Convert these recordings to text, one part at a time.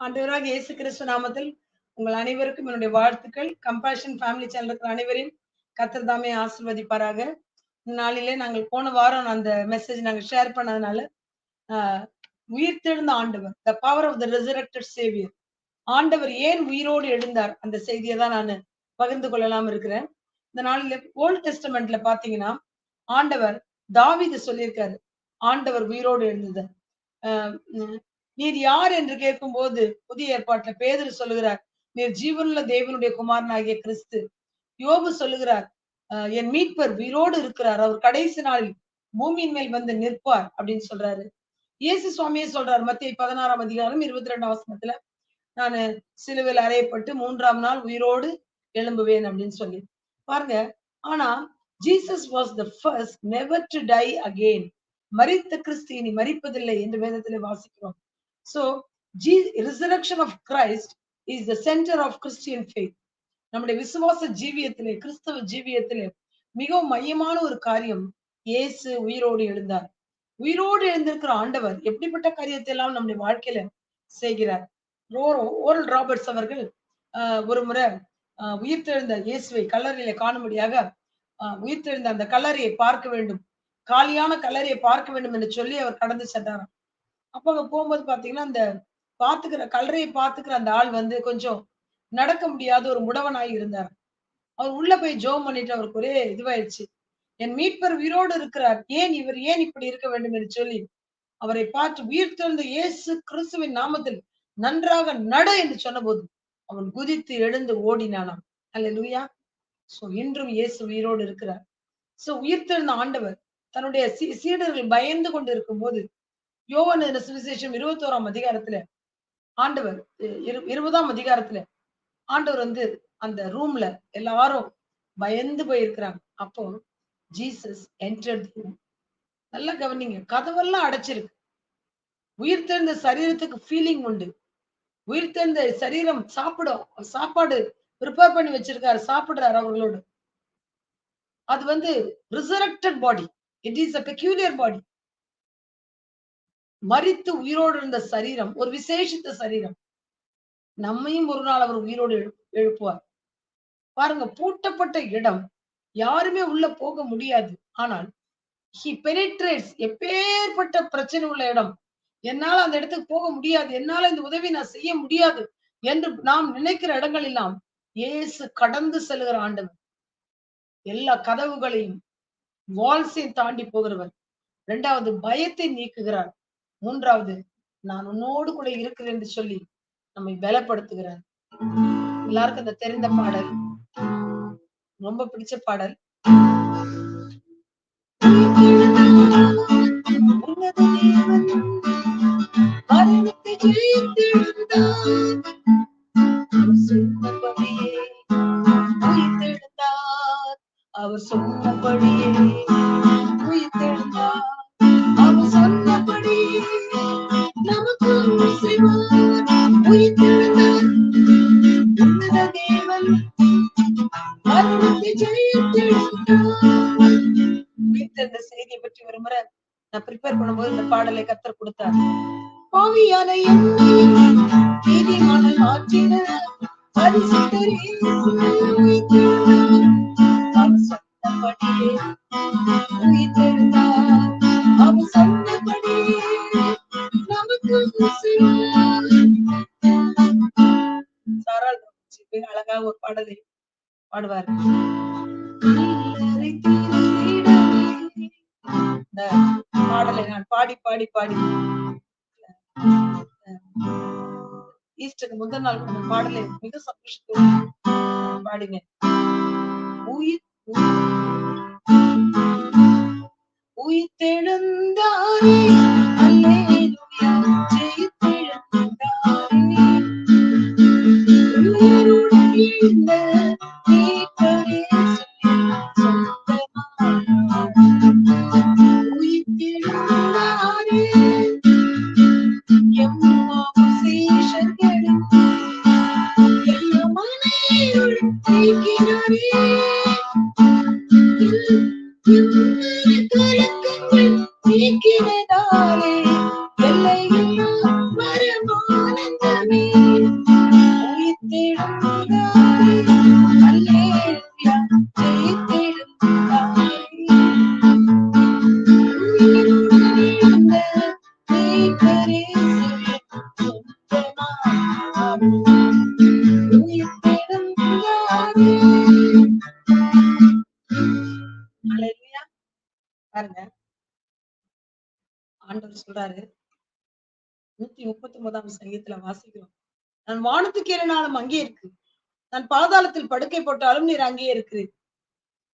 ஆண்டவராக இயேசு கிறிஸ்து நாமத்தில் உங்கள் அனைவருக்கும் என்னுடைய வாழ்த்துக்கள். கம்பேஷன் ஃபேமிலி சேனல் இருக்கிற அனைவரையும் கத்தர் தாமே ஆசிர்வதிப்பாராக. நாளிலே நாங்கள் போன வாரம் அந்த மெசேஜ் நாங்கள் ஷேர் பண்ணதுனால உயிர்த்தெழுந்த ஆண்டவர் the power of the resurrected saviour ஆண்டவர் ஏன் உயிரோடு எழுந்தார்? அந்த செய்தியை தான் நான் பகிர்ந்து கொள்ளலாம் இருக்கிறேன். இந்த நாளில ஓல்ட் டெஸ்டமெண்ட்ல பாத்தீங்கன்னா ஆண்டவர் தாவித சொல்லியிருக்காரு. ஆண்டவர் உயிரோடு எழுந்தது. ஆஹ் நீர் யார் என்று கேட்கும்போது புதிய ஏற்பாட்டுல பேதர் சொல்லுகிறார் நீர் ஜீவனுள்ள தேவனுடைய குமாரனாகிய கிறிஸ்து. யோபு சொல்லுகிறார் ஆஹ் என் மீட்பர் உயிரோடு இருக்கிறார். அவர் கடைசி நாளில் பூமியின் மேல் வந்து நிற்பார் அப்படின்னு சொல்றாரு. இயேசு சுவாமியே சொல்றார் மத்திய பதினாறாம் அதிகாரம் இருபத்தி ரெண்டாம் வசனத்துல நானு சிலுவையில் அறையப்பட்டு மூன்றாம் நாள் உயிரோடு எழும்புவேன் அப்படின்னு சொல்லி. பாருங்க ஆனா Jesus was the first never to die again மறித்த கிறிஸ்து இனி மறிப்பதில்லை என்று வேதத்திலே வாசிக்கிறோம். So the resurrection of Christ is the centre of Christian faith நம்முடைய விசுவாச ஜீவியத்திலே கிறிஸ்தவ ஜீவியத்திலே மிகவும் மையமான ஒரு காரியம் இயேசு உயிரோடு எழுந்தார். உயிரோடு எழுந்திருக்கிற ஆண்டவர் எப்படிப்பட்ட காரியத்தை எல்லாம் நம்முடைய வாழ்க்கையில செய்கிறார்? ஓரல் ராபர்ட்ஸ் அவர்கள் ஆஹ், ஒரு முறை ஆஹ், உயிர்த்தெழுந்த இயேசுவை கல்லறையில காணும்படியாக ஆஹ், உயிர்த்தெழுந்த அந்த கல்லறையை பார்க்க வேண்டும். காலியான கல்லறையை பார்க்க வேண்டும் என்று சொல்லி அவர் கடந்து சென்றாராம். அப்ப அங்க போகும்போது பாத்தீங்கன்னா அந்த பாத்துக்கிற கல்லறையை பாத்துக்கிற அந்த ஆள் வந்து கொஞ்சம் நடக்க முடியாத ஒரு முடவனாய் இருந்தார். அவர் உள்ள போய் ஜோம் பண்ணிட்டு அவருக்கு ஒரே இதுவாயிடுச்சு என் மீட்பர் உயிரோடு இருக்கிறார். ஏன் இவர் ஏன் இப்படி இருக்க வேண்டும் என்று சொல்லி அவரை பார்த்து உயிர் தெழுந்த இயேசு கிறிஸ்துவின் நாமத்தில் நன்றாக நட என்று சொன்னபோது அவன் குதித்து எழுந்து ஓடினானாம். அல்லேலூயா சோ இன்றும் இயேசு உயிரோடு இருக்கிறார். சோ உயிர்த்தெழுந்த ஆண்டவர் தன்னுடைய சீ- சீடர்கள் பயந்து கொண்டு இருக்கும் போது யோவன் சுவிசேஷம் இருபத்தோராம் அதிகாரத்துல ஆண்டவர் இருபதாம் அதிகாரத்துல ஆண்டவர் வந்து அந்த ரூம்ல எல்லாரும் பயந்து போயிருக்கிறாங்க. அப்போ ஜீசஸ் என்டர் நல்லா கவனிங்க கதவெல்லாம் அடைச்சிருக்கு. உயிர்த்தெழுந்த சரீரத்துக்கு ஃபீலிங் உண்டு. உயிர்த்தெழுந்த சரீரம் சாப்பிடும் சாப்பாடு ப்ரிப்பேர் பண்ணி வச்சிருக்காரு சாப்பிடுறாரு அவர்களோடு அது வந்து resurrected body it is a peculiar body மறித்து உயிரோடு இருந்த சரீரம் ஒரு விசேஷித்த சரீரம். நம்மையும் ஒரு நாள் அவர் உயிரோடு எழுப்புவார். பாருங்க பூட்டப்பட்ட இடம் யாருமே உள்ள போக முடியாது. ஆனால் ஹி பெனிட்ரேட்ஸ் எப்பேற்பட்ட பிரச்சனை உள்ள இடம். என்னால அந்த இடத்துக்கு போக முடியாது. என்னால இந்த உதவி நான் செய்ய முடியாது என்று நாம் நினைக்கிற இடங்கள் எல்லாம் இயேசு கடந்து செல்கிற ஆண்டவர். எல்லா கதவுகளையும் வால்ஸையும் தாண்டி போகிறவர். இரண்டாவது பயத்தை நீக்குகிறார். மூன்றாவது நான் உன்னோடு கூட இருக்கிறேன் என்று சொல்லி நம்மை பலப்படுத்துகிறார். எல்லாருக்கும் இந்த தெரிந்த பாடல். ரொம்ப பிடிச்ச பாடல் அவர் சொன்னபடியே உயிர்த்தெழுந்தார். அவர் சொன்னபடியே நமக்கு உயிர்த்தெழுந்தார். ப்ரிப்பேர் பண்ணும்போது இந்த பாடலை கத்தர் கொடுத்தார். என்னை நீதிமானால் உயிர்த்தெழுந்தார். அவர் நமக்கு அழகா ஒரு பாடலை பாடுவார். பாடி பாடி பாடி. ஈஸ்டருக்கு முதல் நாள் அந்த பாடலை மிக சந்தோஷத்தோடு பாடுங்க. உயிர் உயிர். தெழுந்தாரே அல்லேலூயா. சொல்றாரு. நூத்தி முப்பத்தி ஒன்பதாம் சங்கீத்துல வாசிக்கிறோம். நான் வானத்துக்கு ஏறினாலும் அங்கே இருக்கு. நான் பாதாளத்தில் படுக்கை போட்டாலும் நீர் அங்கேயே இருக்கிறீர்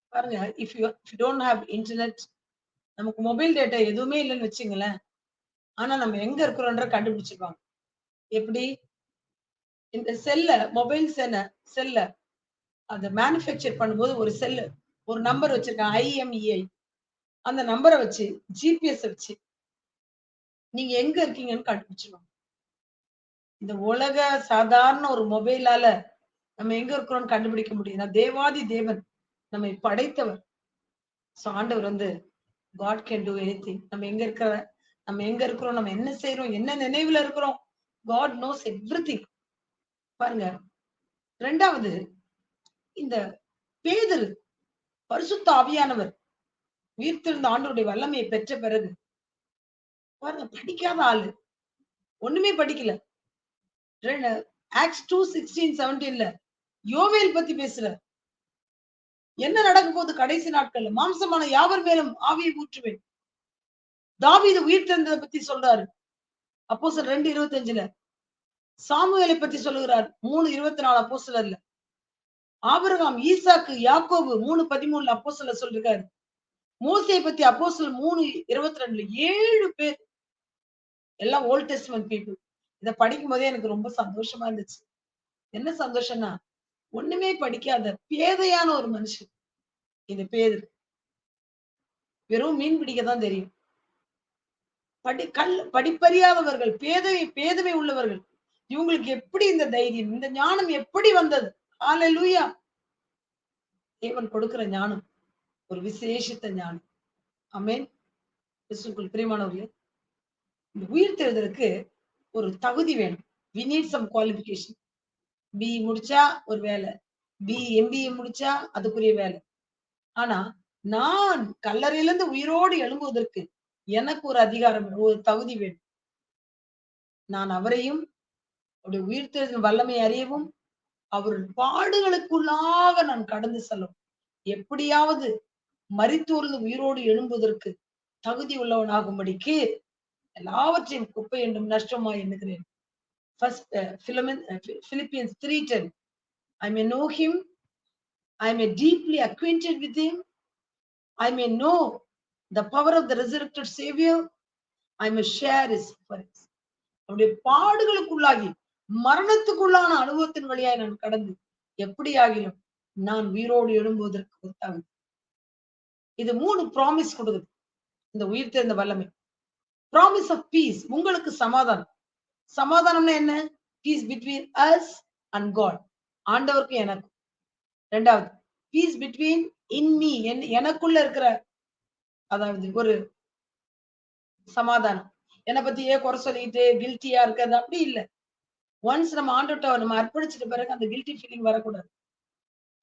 பாருங்க if you if you don't have internet நமக்கு மொபைல் டேட்டா எதுவுமே இல்லைன்னு வச்சுங்களேன். ஆனா நம்ம எங்க இருக்கிறோன்ற கண்டுபிடிச்சிருவாங்க. எப்படி? இந்த செல்ல மொபைல் செல்ல செல்ல அதை மேனுஃபேக்சர் பண்ணும்போது ஒரு செல்லு ஒரு நம்பர் வச்சிருக்காங்க ஐஎம்இஐ அந்த நம்பரை வச்சு ஜிபிஎஸ் வச்சு நீங்க எங்க இருக்கீங்கன்னு கண்டுபிடிச்சிருவாங்க. இந்த உலக சாதாரண ஒரு மொபைலால நம்ம எங்க இருக்கிறோம்னு கண்டுபிடிக்க முடியும். தேவாதி தேவன் நம்மை படைத்தவர். சோ ஆண்டவர் வந்து காட் கேன் டூ எனி நம்ம எங்க இருக்கிற நம்ம எங்க இருக்கிறோம் நம்ம என்ன செய்யறோம் என்ன நினைவுல இருக்கிறோம் காட் நோஸ் எவ்ரி பாருங்க. ரெண்டாவது இந்த பேதரு பரிசுத்த ஆவியானவர் உயிர்த்திருந்த ஆண்டவருடைய வல்லமையை பெற்ற பிறகு பாருங்க படிக்காத ஆளு. ஒண்ணுமே படிக்கல. ஆக்ஸ் டூ சிக்ஸ்டீன் செவன்டீன்ல யோவேல் பத்தி பேசுற. என்ன நடக்க போகுது கடைசி நாட்கள்ல? மாம்சமான யாவர் மேலும் ஆவியை ஊற்றுவேன்? தாவீது உயிர் தந்ததை பத்தி சொல்றாரு. அப்போ ரெண்டு இருபத்தி அஞ்சுல சாமுவேலை பத்தி சொல்லுகிறார். மூணு இருபத்தி நாலு அப்போ சிலர்ல ஆபிரகாம் ஈசாக்கு யாக்கோபு மூணு பதிமூணுல அப்போ சில சொல்லிருக்காரு. மோசையை பத்தி அப்போ மூணு இருபத்தி ரெண்டுல ஏழு பேர் எல்லாம் ஓல்ட் டெஸ்ட்மெண்ட் பீப்புள் இதை படிக்கும் போதே எனக்கு ரொம்ப சந்தோஷமா இருந்துச்சு. என்ன சந்தோஷம்னா ஒண்ணுமே படிக்காத பேதையான ஒரு மனுஷன். இது பேது. வெறும் மீன் பிடிக்க தான் தெரியும். படி கல் படிப்பறியாதவர்கள் பேதவை பேதமை உள்ளவர்கள் இவங்களுக்கு எப்படி இந்த தைரியம் இந்த ஞானம் எப்படி வந்தது? ஆலை லூயா தேவன் கொடுக்கிற ஞானம் ஒரு விசேஷித்த ஞானம். அமேன் பிரியமானவர்களே இந்த உயிர் தெரிதலுக்கு ஒரு தகுதி வேணும். We need some qualification B முடிச்சா ஒரு வேலை. பி எம்பிஏ முடிச்சா அதுக்குரிய வேலை. ஆனா நான் கல்லறையிலிருந்து உயிரோடு எழும்புவதற்கு எனக்கு ஒரு அதிகாரம் ஒரு தகுதி வேணும். நான் அவரையும் அவருடைய உயிர்த்தெழுதல் வல்லமை அறியவும் அவர் பாடுகளுக்குள்ளாக நான் கடந்து செல்லும் எப்படியாவது மறித்தோர்ந்து உயிரோடு எழும்புவதற்கு தகுதி உள்ளவனாகும்படிக்கு எல்லாவற்றையும் குப்பை என்றும் நஷ்டமாய் எண்ணுகிறேன். First Philippians three ten I may know him I may deeply acquainted with him. I may know the power of the resurrected savior. I may share his sufferings. அவருடைய பாடுகளுக்குள்ளாகி மரணத்துக்குள்ளான அனுபவத்தின் வழியாய் நான் கடந்து எப்படி ஆகிலும் நான் உயிரோடு எழும்புவதற்கு உத்தாகுது இது மூணு ப்ராமிஸ் கொடுக்குது. இந்த உயிர் தெரிந்த வல்லமை. ப்ராமிஸ் ஆஃப் பீஸ் உங்களுக்கு சமாதானம். சமாதானம்னா என்ன? Peace between us and God ஆண்டவருக்கும் எனக்கும். ரெண்டாவது பீஸ் பிட்வீன் இன் மீ எனக்குள்ள இருக்கிற அதாவது ஒரு சமாதானம். என்னை பத்தி ஏன் குறை சொல்லிட்டு கில்ட்டியா இருக்கிறது அப்படி இல்ல. ஒன்ஸ் நம்ம ஆண்டோட்ட நம்ம அர்ப்பணிச்சிட்ட பிறகு அந்த கில்ட்டி ஃபீலிங் வரக்கூடாது.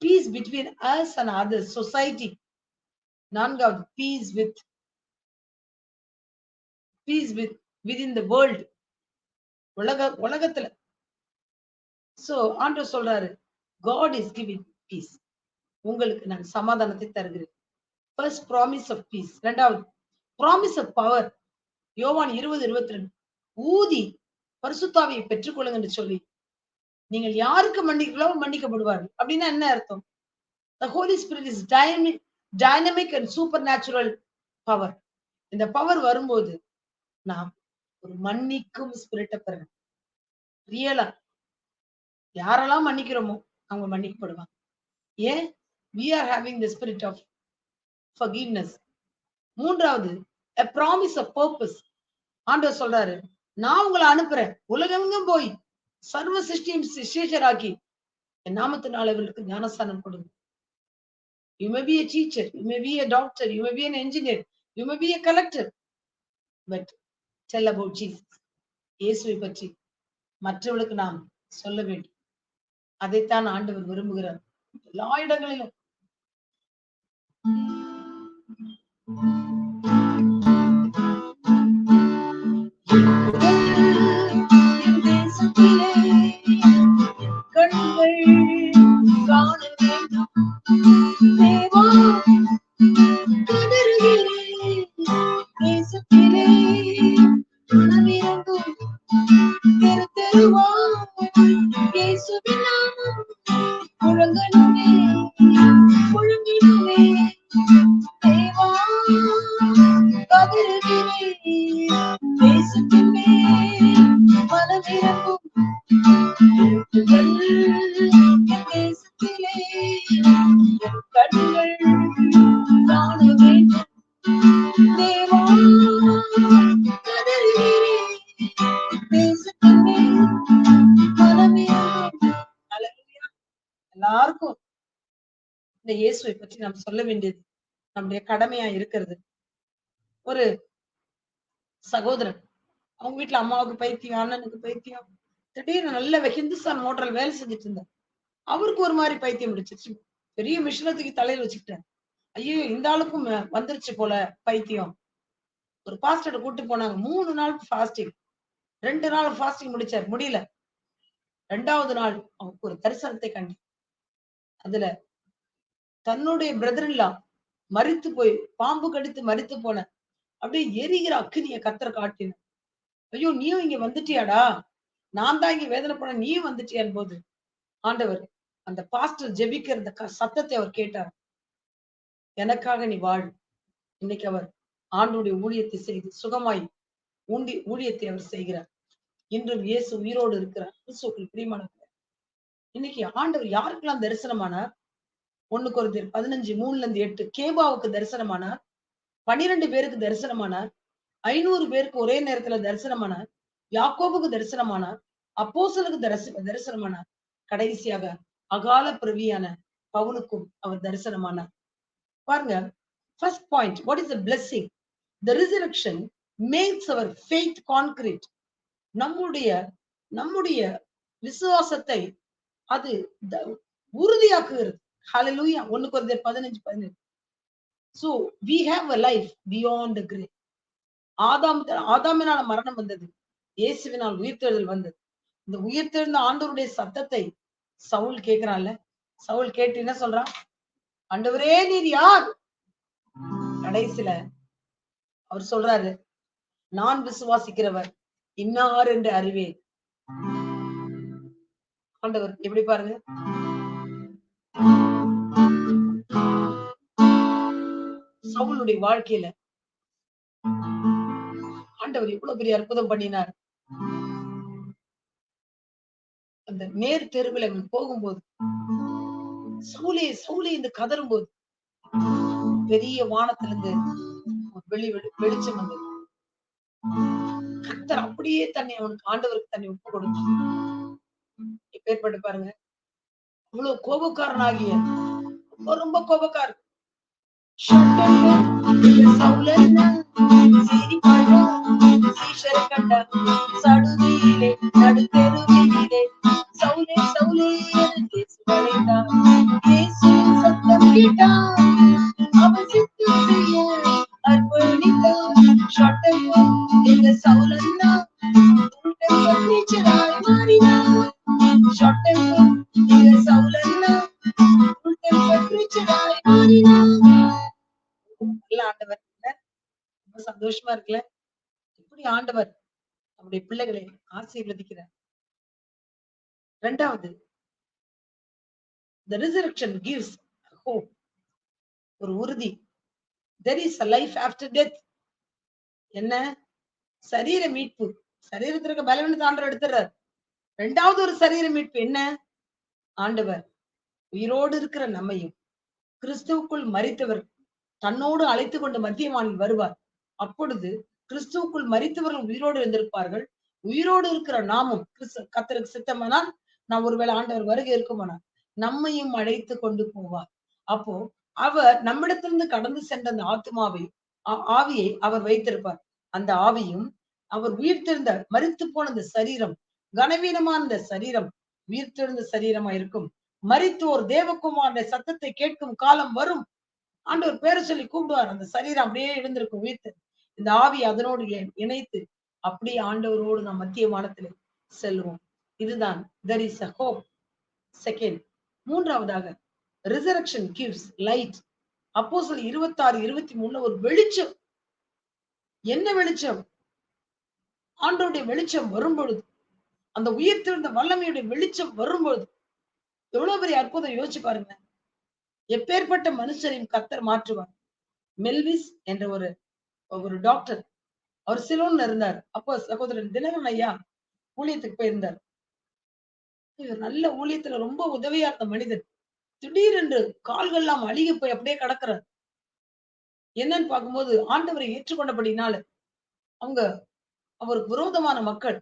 Peace between us and other society நான்காவது peace with peace with with the world உலக உலகத்துல. சோ ஆண்டவர் சொல்றாரு காட் இஸ் கிவிங் பீஸ் உங்களுக்கு நான் சமாதானத்தை தருகிறேன். ஃபர்ஸ்ட் ப்ராமிஸ் ஆஃப் பீஸ் ரெண்டாவது ப்ராமிஸ் ஆஃப் பவர் யோவான் இருபது இருபத்தி ரெண்டு. ஊதி பரிசுத்தாவியை பெற்றுக்கொள்ளுங்க என்று சொல்லி நீங்கள் யாருக்கு மன்னிக்கிறோ மன்னிக்கப்படுவார்கள் அப்படின்னா என்ன அர்த்தம்? The Holy Spirit is dynamic dynamic and supernatural power இந்த பவர் வரும்போது நாம் ஒரு மன்னிக்கும் ஸ்பிரிட்டை பெறணும். ரியலா யாரெல்லாம் மன்னிக்கிறோமோ அவங்க மன்னிக்கப்படுவாங்க. ஏன்? We are having the spirit of forgiveness. மூன்றாவது எ ப்ராமிஸ் அ பர்பஸ் ஆண்டவர் சொல்றாரு நான் உங்களை அனுப்புறேன். உலகெங்கும் போய் சர்வ சிருஷ்டியும் சிஷேஷராக்கி என் நாமத்தினால் அவர்களுக்கு ஞானஸ்தானம் கொடுங்க. You may be a teacher you may be a doctor you may be an engineer you may be a collector but tell about jesus இயேசுவை பற்றி மற்றவர்களுக்கு நாம் சொல்ல வேண்டும். அதைத்தான் ஆண்டவர் விரும்புகிறார். எல்லா இடங்களிலும். to be பற்றி நாம் சொல்ல வேண்டியது நம்முடைய கடமையா இருக்கிறது. ஒரு சகோதரன் அவங்க வீட்டுல அம்மாவுக்கு பைத்தியம் அண்ணனுக்கு பைத்தியம். திடீர்னு நல்ல ஹிந்துஸ்தான் மோட்டர்ல வேலை செஞ்சுட்டு இருந்தார். அவருக்கு ஒரு மாதிரி பைத்தியம் பிடிச்சிருச்சு. பெரிய மிஷினை தூக்கி தலையில வச்சுக்கிட்டேன் ஐயோ இந்த ஆளுக்கும் வந்துருச்சு போல பைத்தியம். ஒரு பாஸ்டர் கூட்டு போனாங்க. மூணு நாள் ஃபாஸ்டிங் ரெண்டு நாள் ஃபாஸ்டிங் முடிச்சார். முடியல. ரெண்டாவது நாள் அவருக்கு ஒரு தரிசனத்தை கண்டு அதுல தன்னுடைய பிரதர்லாம் மறித்து போய் பாம்பு கடித்து மறித்து போன அப்படியே எரிகிற அக்கினிய கத்தர் காட்டின. ஐயோ நீயும் இங்க வந்துட்டியாடா? நான் தான் இங்க வேதனை போன நீயும் வந்துட்டியான் போது. ஆண்டவர் அந்த பாஸ்டர் ஜெபிக்கிற அந்த க- சத்தத்தை அவர் கேட்டார். எனக்காக நீ வாழ். இன்னைக்கு அவர் ஆண்டுடைய ஊழியத்தை செய்து சுகமாய் ஊண்டி ஊழியத்தை அவர் செய்கிறார். இன்றும் இயேசு உயிரோடு இருக்கிறார். கிறிஸ்துவுக்குள் இன்னைக்கு ஆண்டவர் யாருக்கெல்லாம் தரிசனமானார்? ஒண்ணு குறைந்தர் பதினஞ்சு மூணுல இருந்து எட்டு. கேபாவுக்கு தரிசனமானார். பனிரெண்டு பேருக்கு தரிசனமானார். ஐநூறு பேருக்கு ஒரே நேரத்துல தரிசனமானார். யாக்கோபுக்கு தரிசனமானார். அப்போசலுக்கு தரிசன தரிசனமானார். கடைசியாக அகால பிரவியான பவுலுக்கும் அவர் தரிசனமானார். பாருங்க. First point what is the blessing? The resurrection makes our faith concrete நம்முடைய நம்முடைய விசுவாசத்தை அது த- உறுதியாக்குகிறது. ஹalleluya ஒண்ணுக்கு குறைந்தர் பதினஞ்சு பதினேழு. So we have a life beyond grave ஆதாம் ஆதாமினால மரணம் வந்தது. இயேசுவினால் உயிர்த்தெழுதல் வந்தது. இந்த உயிர்த்தெழுந்த ஆண்டவருடைய சத்தத்தை சவுல் கேக்குறான்ல சவுல் கேட்டு என்ன சொல்றான்? ஆண்டவரே நீர் யார்? கடைசில அவர் சொல்றாரு நான் விசுவாசிக்கிறவர் இன்னார் என்று அறிவேன். ஆண்டவர் எப்படி பாருங்க? சவுளுடைய வாழ்க்கையில. ஆண்டவர் இவ்வளவு பெரிய அற்புதம் பண்ணினார். அந்த நேர் தெருவில் அவன் போகும்போது சவுலே சவுலே என்று கதறும் போது பெரிய வானத்திலிருந்து வெளி வெளிச்சம் வந்தது. கத்தர் அப்படியே தன்னை அவனுக்கு ஆண்டவருக்கு தன்னை ஒப்பு கொடுத்தார். எப்பேற்பட்டு பாருங்க. அவ்வளவு கோபக்காரனாகிய ரொம்ப ரொம்ப கோபக்காரன் சடுதியிலே நடுத்தெருவிலே சவுலே சவுலே என்று இயேசு அழைத்தார். இயேசுவின் சத்தம் கேட்டார். அவன் உங்களுடைய பிள்ளைகளை ஆசீர்வதிக்கிறார். ரெண்டாவது the resurrection gives hope. ஒரு உறுதி. There is a life after death. என்ன? சரீர மீட்பு. சரீரத்திற்கு பலவீனத்தை ஆண்டவர் எடுத்துறார் ரெண்டாவது ஒரு சரீர மீட்பு என்ன? ஆண்டவர் உயிரோடு இருக்கிற நம்மையும் கிறிஸ்துவுக்குள் மறித்தவர் தன்னோடு அழைத்து கொண்டு மத்தியமானில் வருவார். அப்பொழுது கிறிஸ்துவுக்குள் மறித்தவர்கள் உயிரோடு இருந்திருப்பார்கள் உயிரோடு இருக்கிற நாமும் கிறிஸ்து கத்தருக்கு சித்தமானால் நான் ஒருவேளை ஆண்டவர் வருகை இருக்குமானால் நம்மையும் அழைத்து கொண்டு போவார். அப்போ அவர் நம்மிடத்திலிருந்து கடந்து சென்ற அந்த ஆத்மாவை ஆவியை அவர் வைத்திருப்பார். அந்த ஆவியும் அவர் உயிர்த்தெழுந்த மறித்து போன அந்த சரீரம் கனவீனமான அந்த சரீரம் உயிர்த்தெழுந்த சரீரமா இருக்கும். மரித்தோர் தேவகுமாரனுடைய சத்தத்தை கேட்கும் காலம் வரும். ஆண்டவர் பேரை சொல்லி கூப்பிடுவார். அந்த சரீரம் அப்படியே எழுந்திருக்கும் உயிர்த்து இந்த ஆவி அதனோடு இணைத்து அப்படி ஆண்டவரோடு நாம் மத்திய வானத்திலே செல்வோம். இதுதான் there is a hope second மூன்றாவதாக ரிசரக்ஷன் கிவ்ஸ் லைட் அப்போ இருபத்தாறு இருபத்தி ஆறு இருபத்தி மூணுல ஒரு வெளிச்சம். என்ன வெளிச்சம்? ஆண்டோடைய வெளிச்சம் வரும் பொழுது அந்த உயிர்த்திருந்த வல்லமையுடைய வெளிச்சம் வரும் பொழுது எவ்வளவு பெரிய அற்புதம் யோசிச்சு பாருங்க. எப்பேற்பட்ட மனுஷரையும் கத்தர் மாற்றுவார். மெல்விஸ் என்ற ஒரு ஒரு டாக்டர் அவர் சிலோன்ல இருந்தார். அப்போ சகோதரன் தினகரன் ஐயா ஊழியத்துக்கு போயிருந்தார். இவர் நல்ல ஊழியத்துல ரொம்ப உதவியா இருந்த மனிதன். திடீரென்று கால்கள் எல்லாம் அழுகி போய் அப்படியே கிடக்குறார். என்னன்னு பார்க்கும்போது ஆண்டவரை ஏற்றுக்கொண்டபடினால அவங்க அவருக்கு விரோதமான மக்கள்.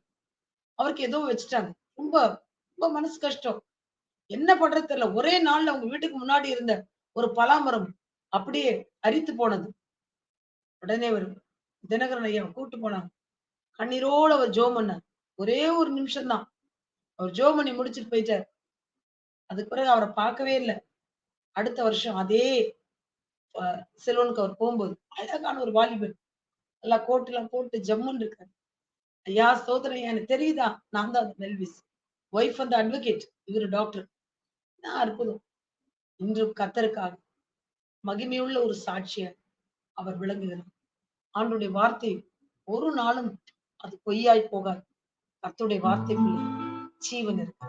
அவருக்கு ஏதோ வச்சுட்டாங்க. ரொம்ப ரொம்ப மனசு கஷ்டம். என்ன பண்றது தெரியல. ஒரே நாள்ல அவங்க வீட்டுக்கு முன்னாடி இருந்த ஒரு பலாமரம் அப்படியே அரித்து போனது. உடனே ஒரு தினகரன் ஐயா கூப்பிட்டு போனாங்க. கண்ணீரோட அவர் ஜோ பண்ணார். ஒரே ஒரு நிமிஷம் தான் அவர் ஜோ பண்ணி முடிச்சிட்டு போயிட்டார். அதுக்கு பிறகு அவரை பார்க்கவே இல்லை. அடுத்த வருஷம் அதே செல்வனுக்கு அவர் போகும்போது அழகான ஒரு வாலிபர் நல்லா கோட்டு எல்லாம் போட்டு ஜம்முன்னு இருக்காரு. ஐயா சோதனை எனக்கு தெரியுதா? நான் தான் அந்த மெல்விஸ். ஒய்ஃப் அந்த அட்வொகேட் இவர் டாக்டர் நான் அற்புதம். இன்று கத்தருக்காக மகிமையுள்ள ஒரு சாட்சியா அவர் விளங்குகிறார். ஆண்டுடைய வார்த்தை ஒரு நாளும் அது பொய்யாய் போகாது. கர்த்துடைய வார்த்தைக்குள்ள ஜீவன் இருக்கு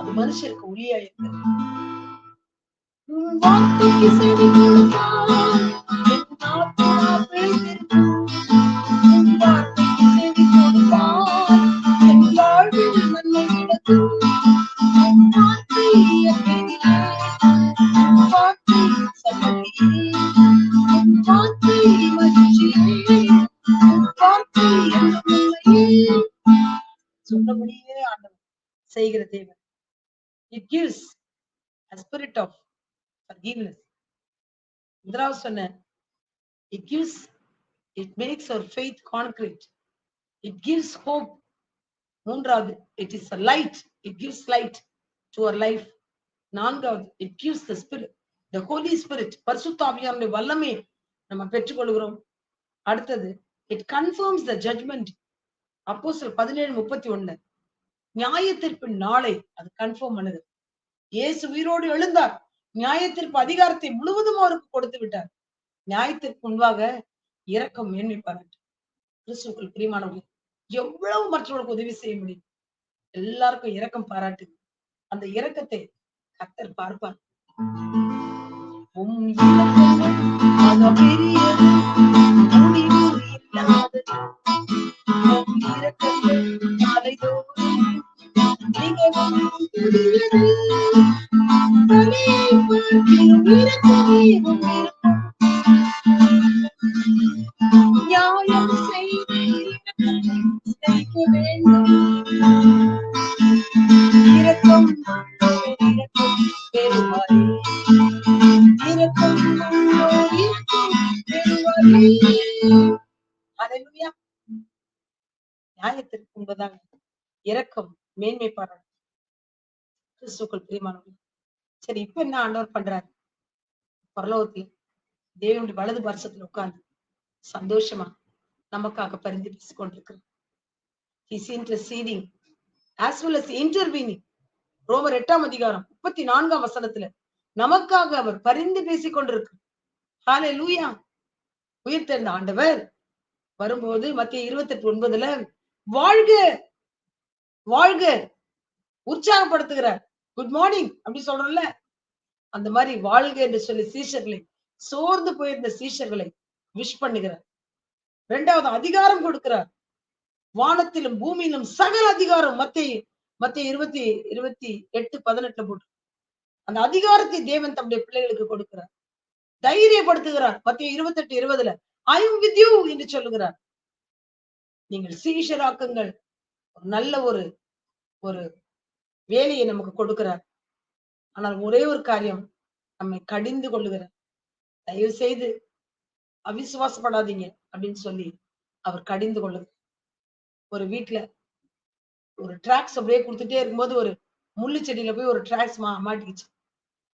அது மனுஷருக்கு ஒளியா இருக்கு சொன்னபடியே ஆண்டவர் செய்கிற தேவன் it gives spirit of forgiveness முதலாவது சொன்ன it gives it makes our faith concrete it gives hope மூன்றாவது it is a light it gives light to our life நான்காவது it gives the spirit the Holy Spirit பரிசுத்தாவியாருடைய வல்லமே நம்ம பெற்றுக்கொள்கிறோம் அடுத்தது it confirms the judgement அப்போ சில பதினேழு முப்பத்தி ஒண்ணு நியாயத்திற்கு நாளை அது கன்ஃபார்ம் பண்ணுது. இயேசு உயிரோடு எழுந்தார். நியாயத்திற்கு அதிகாரத்தை முழுவதும் அவருக்கு கொடுத்து விட்டார். நியாயத்திற்கு முன்பாக இரக்கம் மேன்மை பாராட்டு கிறிஸ்துக்கள் பிரியமானவர்கள் எவ்வளவு மற்றவர்களுக்கு உதவி செய்ய முடியும்? எல்லாருக்கும் இரக்கம் பாராட்டு அந்த இரக்கத்தை கத்தர் பார்ப்பார். உம் பெரியது, முடிவு இல்லாதது. உம் இரக்கங்கள் நாளைதோறும் மிகவும் பெரியது. பலியை பார்க்கிலும் இரக்கமே உம் இரக்கம். நியாயத்திற்கு முன்பதாக இரக்கம் மேன்மை பாடம் கிறிஸ்துக்குள் பிரியமானவர்கள் சரி இப்ப என்ன ஆண்டவர் பண்றாரு? பரலோகத்தில் தேவனுடைய வலது பரிசத்துல உட்கார்ந்து சந்தோஷமா நமக்காக பரிந்து பேசிக் கொண்டிருக்கிறார் He's interceding as well ரோமர் எட்டாம் அதிகாரம் முப்பத்தி நான்காம் வசனத்துல நமக்காக அவர் பரிந்து பேசிக் கொண்டிருக்கிறார் ஹாலே லூயா உயிர்த்தெழுந்த ஆண்டவர் வரும்போது மத்திய இருபத்தி எட்டு ஒன்பதுல வாழ்க வாழ்க உற்சாகப்படுத்துகிறார் குட் மார்னிங் அப்படி சொல்றோம்ல? அந்த மாதிரி வாழ்க என்று சொல்லி சீஷர்களை சோர்ந்து போயிருந்த சீஷர்களை விஷ் பண்ணுகிறார் இரண்டாவது அதிகாரம் கொடுக்கிறார். வானத்திலும் பூமியிலும் சகல அதிகாரம் மத்திய மத்திய இருபத்தி இருபத்தி எட்டு பதினெட்டுல போட்டு. அந்த அதிகாரத்தை தேவன் தம்முடைய பிள்ளைகளுக்கு கொடுக்கிறார். தைரியப்படுத்துகிறார். மத்திய இருபத்தி எட்டு இருபதுல ஐ வித் யூ என்று சொல்லுகிறார். நீங்கள் சீஷராக்குங்கள். ஒரு நல்ல ஒரு ஒரு வேலையை நமக்கு கொடுக்கிறார். ஆனால் ஒரே ஒரு காரியம் நம்மை கடிந்து கொள்ளுகிறார். தயவு செய்து அவிசுவாசப்படாதீங்க அப்படின்னு சொல்லி அவர் கடிந்து கொள்ளுகிறார். ஒரு வீட்டுல ஒரு டிராக்ஸ் அப்படியே கொடுத்துட்டே இருக்கும்போது ஒரு முள்ளு செடியில போய் ஒரு டிராக்ஸ் மா மாட்டிக்கிச்சு.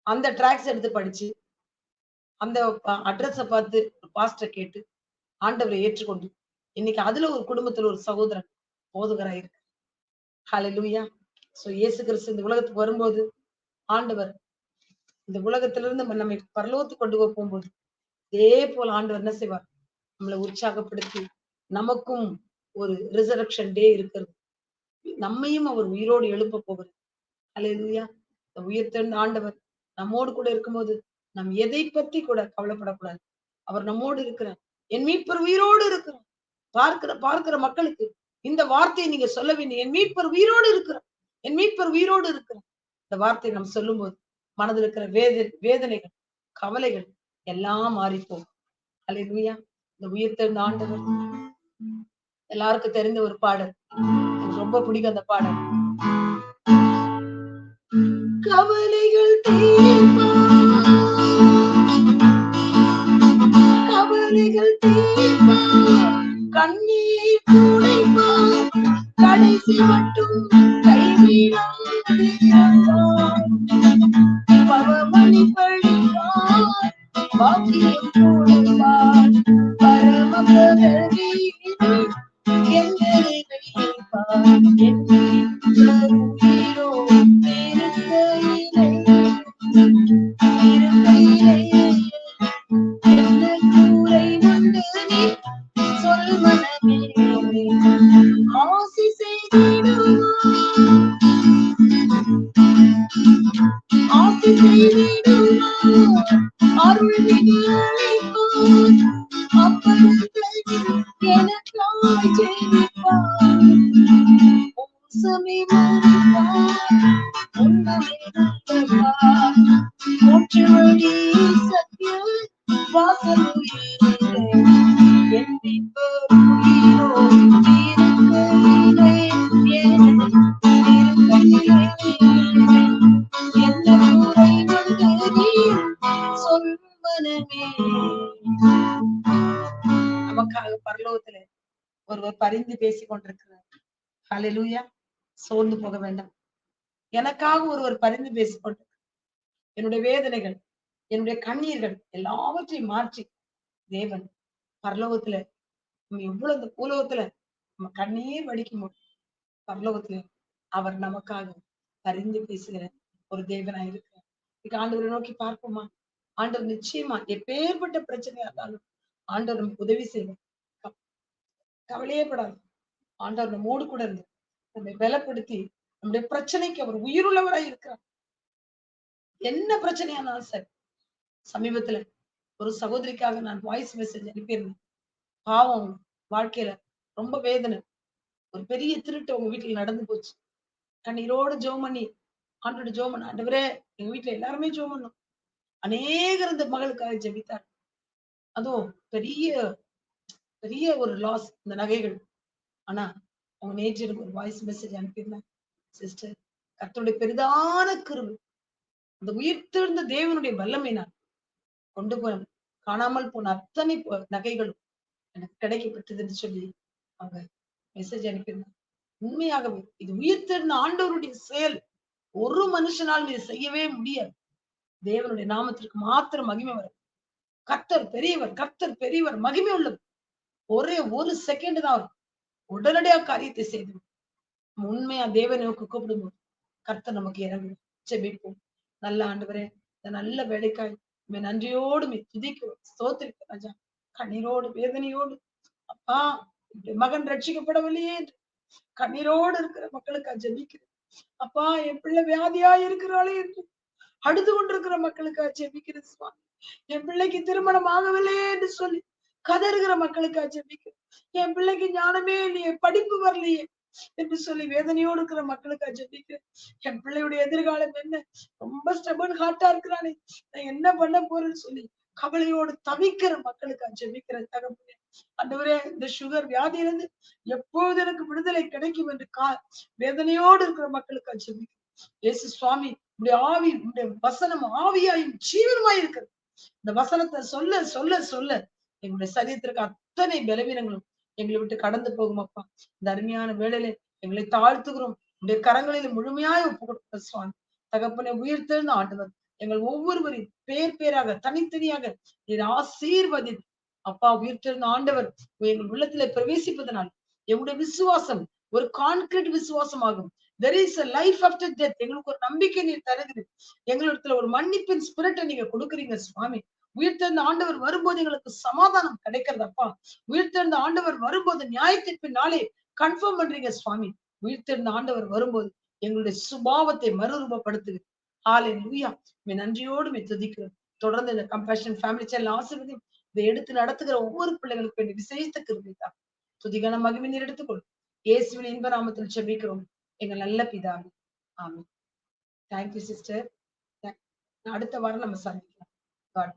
அந்த டிராக்ஸ் எடுத்து படிச்சு அந்த அட்ரஸை பார்த்து பாஸ்டர் கேட்டு ஆண்டவரை ஏற்றுக்கொண்டு இன்னைக்கு அதுல ஒரு குடும்பத்துல ஒரு சகோதரன் போதுகரா இருக்கு ஹalleluya சோ இயேசு கிறிஸ்து இந்த உலகத்துக்கு வரும்போது ஆண்டவர் இந்த உலகத்திலிருந்து நம்ம நம்மை பரலோகத்து கொண்டு போய் போகும்போது இதே போல ஆண்டவர் என்ன செய்வார்? நம்மளை உற்சாகப்படுத்தி நமக்கும் ஒரு ரிசரக்ஷன் டே இருக்கிறது. நம்மையும் அவர் உயிரோடு எழுப்ப போகிறது ஹalleluya இந்த உயிர்த்தெழுந்த ஆண்டவர் நம்மோடு கூட இருக்கும்போது நம் எதை பத்தி கூட கவலைப்படக்கூடாது. அவர் நம்மோடு இருக்கிறார். என் மீட்பர் உயிரோடு இருக்கிறார். பார்க்கிற பார்க்கிற மக்களுக்கு இந்த வார்த்தையை நீங்க சொல்ல வேண்டிய என் மீட்பர் உயிரோடு இருக்கிறார். என் மீட்பர் உயிரோடு இருக்கிறார். இந்த வார்த்தையை நம்ம சொல்லும்போது மனதில் இருக்கிற வேத வேதனைகள் கவலைகள் எல்லாம் மாறிப்போம் அலையா இந்த உயிர்த்தெழுந்த ஆண்டவர். எல்லாருக்கும் தெரிந்த ஒரு பாடல். எனக்கு ரொம்ப பிடிக்கும் அந்த பாடல். கவலைகள் கண்ணீர் துணைப்பார் கடைசி மட்டும் கைவிடாதிருப்பார் பவமணி பழிப்பார் பாக்கியம் கொடுப்பார் பரம பிரகதி நமக்காக பரலோகத்துல ஒருவர் பரிந்து பேசி கொண்டிருக்கிறார். ஹalleluya சோர்ந்து போக வேண்டாம். எனக்காக ஒருவர் பரிந்து பேசி என்னுடைய வேதனைகள் என்னுடைய கண்ணீர்கள் எல்லாவற்றையும் மாற்றி தேவன் பரலோகத்துல. நம்ம எவ்வளவு இந்த பூலோகத்துல நம்ம கண்ணீர் வடிக்க முடியும் பரலோகத்துல அவர் நமக்காக அறிந்து பேசுகிற ஒரு தேவனா இருக்கிறார். இன்னைக்கு ஆண்டவரை நோக்கி பார்ப்போமா? ஆண்டவர் நிச்சயமா எப்பேற்பட்ட பிரச்சனையா இருந்தாலும் ஆண்டவர் நமக்கு உதவி செய்வார். கவலையே படாது ஆண்டவர் நம்மோடு கூட இருந்து நம்மை பலப்படுத்தி நம்முடைய பிரச்சனைக்கு அவர் உயிருள்ளவராய் இருக்கிறார். என்ன பிரச்சனையானாலும் சரி சமீபத்துல ஒரு சகோதரிக்காக நான் வாய்ஸ் மெசேஜ் அனுப்பியிருந்தேன் பாவம் வாழ்க்கையில ரொம்ப வேதனை. ஒரு பெரிய திருட்டு உங்க வீட்டுல நடந்து போச்சு. கண்ணீரோடு ஜோம் பண்ணி ஆண்டோட ஜோம் பண்ண ஆண்டவரே எங்க வீட்டுல எல்லாருமே ஜோம் பண்ணும். அநேகர் இந்த மகளுக்காக ஜெபித்தார். அதுவும் பெரிய பெரிய ஒரு லாஸ் இந்த நகைகள். ஆனா அவங்க நேற்று எனக்கு ஒரு வாய்ஸ் மெசேஜ் அனுப்பியிருந்தேன் சிஸ்டர் கர்த்தருடைய பெரிதான கருவு அந்த உயிர்த்தெழுந்த தேவனுடைய வல்லமையினால் கொண்டு போன காணாமல் போன அத்தனை நகைகளும் எனக்கு கிடைக்கப்பட்டதுன்னு சொல்லி அவங்க மெசேஜ் அனுப்பியிருந்தாங்க. உண்மையாகவே இது உயிர்த்தெழுந்த ஆண்டவருடைய செயல். ஒரு மனுஷனால் இதை செய்யவே முடியாது. தேவனுடைய நாமத்திற்கு மாத்திரம் மகிமை வரும். கர்த்தர் பெரியவர் கர்த்தர் பெரியவர் மகிமை உள்ளவர். ஒரே ஒரு செகண்ட் தான் வரும். உடனடியா காரியத்தை செய்து உண்மையா தேவனை நோக்கி கூப்பிடும்போது கர்த்தர் நமக்கு இறங்கும் ஜெபிப்போம். நல்ல ஆண்டவரே வரேன் நல்ல வேலைக்காய் நன்றியோடு துதிக்கிறோம் ராஜா. கண்ணீரோடு வேதனையோடு அப்பா மகன் ரட்சிக்கப்படவில்லையே என்று. கண்ணீரோடு இருக்கிற மக்களுக்கு ஜெபிக்கிறேன். அப்பா என் பிள்ளை வியாதியா இருக்கிறாளே என்று. அடுத்து கொண்டிருக்கிற மக்களுக்கு ஜெபிக்கிறேன் சுவாமி. என் பிள்ளைக்கு திருமணம் ஆகவில்லையே என்று சொல்லி கதறுகிற மக்களுக்கா ஜெபிக்கிறேன். என் பிள்ளைக்கு ஞானமே இல்லையே படிப்பு வரலையே. என்று சொல்லி வேதனையோடு இருக்கிற மக்களுக்கா ஜெபிக்க என் பிள்ளையுடைய எதிர்காலம் என்ன? ரொம்ப ஸ்டபன் ஹார்ட்டா இருக்கிறானே. நான் என்ன பண்ண போறேன்னு சொல்லி கவலையோடு தவிக்கிற மக்களுக்கா ஜெபிக்கிறேன். தகப்பனே ஆண்டவரே இந்த சுகர் வியாதியிலிருந்து எப்போது எனக்கு விடுதலை கிடைக்கும் என்று கா வேதனையோடு இருக்கிற மக்களுக்கா ஜெபிக்கிறேன். ஏசு சுவாமி உடைய ஆவி உடைய வசனம் ஆவியாயும் ஜீவனமாய் இருக்கிறது. இந்த வசனத்தை சொல்ல சொல்ல சொல்ல எங்களுடைய சரீரத்திற்கு அத்தனை பலவீனங்களும் எங்களை விட்டு கடந்து போகும் அப்பா இந்த அருமையான வேலையில எங்களை தாழ்த்துகிறோம். உடைய கரங்களில் முழுமையாய் ஒப்பு கொடுக்கிற சுவாமி. தகப்பனை உயிர்த்தெழுந்த ஆண்டவர் எங்கள் ஒவ்வொருவரின் பேர் பேராக தனித்தனியாக நீர் ஆசீர்வதி அப்பா உயிர்த்தெழுந்த ஆண்டவர் எங்கள் உள்ளத்திலே பிரவேசிப்பதனால் எங்களுடைய விசுவாசம் ஒரு concrete விசுவாசமாகும். There is a life after death எங்களுக்கு ஒரு நம்பிக்கை நீர் தருகிறது. எங்களிடத்துல ஒரு மன்னிப்பின் ஸ்பிரிட்டை நீங்க கொடுக்குறீங்க சுவாமி. உயிர்த்தெழுந்த ஆண்டவர் வரும்போது எங்களுக்கு சமாதானம் கிடைக்கிறதப்பா. உயிர்த்தெழுந்த ஆண்டவர் வரும்போது நியாயத்திற்கு நாளே கன்ஃபார்ம் பண்றீங்க சுவாமி. உயிர்த்தெழுந்த ஆண்டவர் வரும்போது எங்களுடைய சுபாவத்தை மறுரூபப்படுத்துது ஆலை லூயா மே நன்றியோடு மே துதிக்கிறோம். தொடர்ந்து இந்த கம்பேஷன் ஃபேமிலி சேனல் ஆசிர்வதி இதை எடுத்து நடத்துகிற ஒவ்வொரு பிள்ளைகளுக்கு வேண்டிய விசேஷத்த கிருபை துதிகான மகிமை நீர் எடுத்துக்கொள்ளும் இயேசுவின் இன்ப நாமத்தில் செபிக்கிறோம் எங்க நல்ல பிதாவே. ஆமென். தேங்க்யூ சிஸ்டர் அடுத்த வாரம் நம்ம சந்திக்கலாம். காட்.